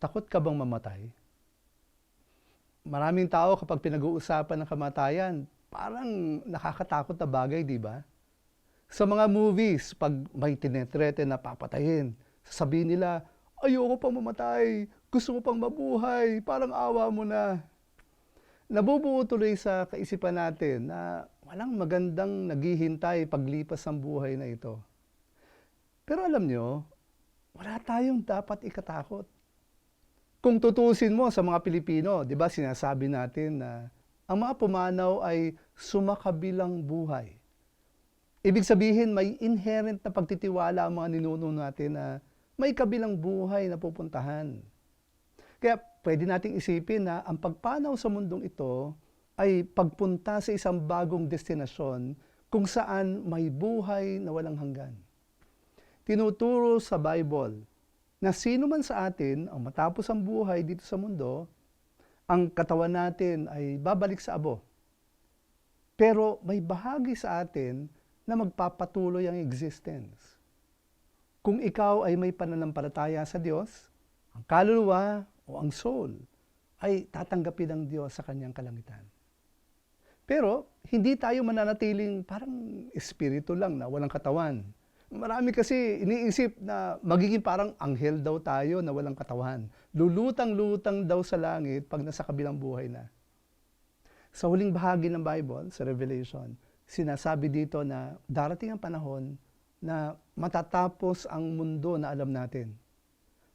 Takot ka bang mamatay? Maraming tao kapag pinag-uusapan ng kamatayan, parang nakakatakot na bagay, di ba? Sa mga movies, pag may tinetrete na papatayin, sasabihin nila, ayoko pang mamatay, gusto mo pang mabuhay, parang awa mo na. Nabubuo tuloy sa kaisipan natin na walang magandang naghihintay paglipas ng buhay na ito. Pero alam nyo, wala tayong dapat ikatakot. Kung tutusin mo sa mga Pilipino, di ba sinasabi natin na ang mga pumanaw ay sumakabilang buhay. Ibig sabihin, may inherent na pagtitiwala ang mga ninuno natin na may kabilang buhay na pupuntahan. Kaya pwede nating isipin na ang pagpanaw sa mundong ito ay pagpunta sa isang bagong destinasyon kung saan may buhay na walang hanggan. Tinuturo sa Bible na sino man sa atin ang matapos ang buhay dito sa mundo, ang katawan natin ay babalik sa abo. Pero may bahagi sa atin na magpapatuloy ang existence. Kung ikaw ay may pananampalataya sa Diyos, ang kaluluwa o ang soul ay tatanggapin ng Diyos sa kanyang kalangitan. Pero hindi tayo mananatiling parang espiritu lang na walang katawan. Marami kasi iniisip na magiging parang anghel daw tayo na walang katawan. Lulutang-lutang daw sa langit pag nasa kabilang buhay na. Sa huling bahagi ng Bible, sa Revelation, sinasabi dito na darating ang panahon na matatapos ang mundo na alam natin.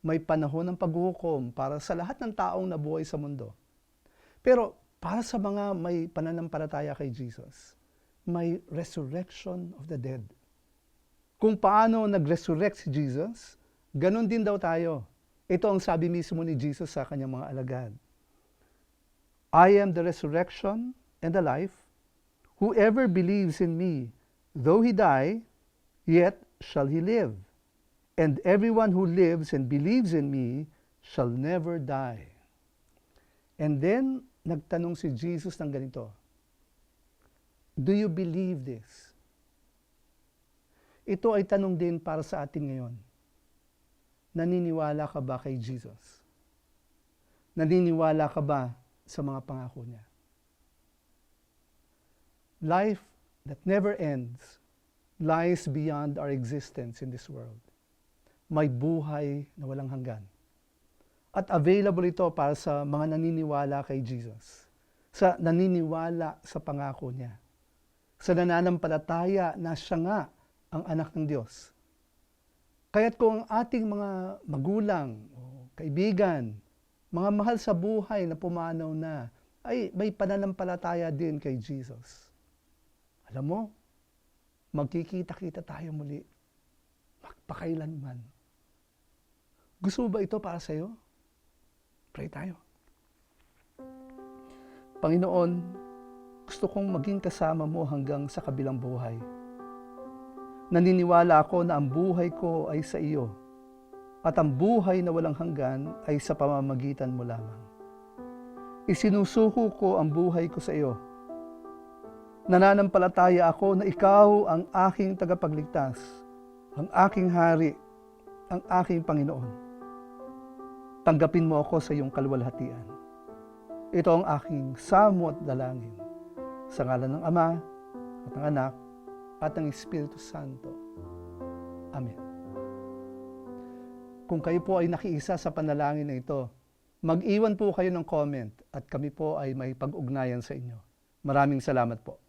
May panahon ng paghuhukom para sa lahat ng taong nabuhay sa mundo. Pero para sa mga may pananampalataya kay Jesus, may resurrection of the dead. Kung paano nag-resurrect si Jesus, ganun din daw tayo. Ito ang sabi mismo ni Jesus sa kanyang mga alagad. I am the resurrection and the life. Whoever believes in me, though he die, yet shall he live. And everyone who lives and believes in me shall never die. And then, nagtanong si Jesus ng ganito, Do you believe this? Ito ay tanong din para sa atin ngayon. Naniniwala ka ba kay Jesus? Naniniwala ka ba sa mga pangako niya? Life that never ends lies beyond our existence in this world. May buhay na walang hanggan. At available ito para sa mga naniniwala kay Jesus. Sa naniniwala sa pangako niya. Sa nananampalataya na siya nga ang anak ng Diyos. Kaya't kung ang ating mga magulang, kaibigan, mga mahal sa buhay na pumanaw na, ay may pananampalataya din kay Jesus. Alam mo, magkikita-kita tayo muli. Magpakailanman. Gusto mo ba ito para sa iyo? Pray tayo. Panginoon, gusto kong maging kasama mo hanggang sa kabilang buhay. Naniniwala ako na ang buhay ko ay sa iyo at ang buhay na walang hanggan ay sa pamamagitan mo lamang. Isinusuko ko ang buhay ko sa iyo. Nananampalataya ako na ikaw ang aking tagapagligtas, ang aking hari, ang aking Panginoon. Tanggapin mo ako sa iyong kaluwalhatian. Ito ang aking samo at dalangin. Sa ngalan ng Ama, at ng Anak, at ng Espiritu Santo. Amen. Kung kayo po ay nakiisa sa panalangin na ito, mag-iwan po kayo ng comment at kami po ay may pag-ugnayan sa inyo. Maraming salamat po.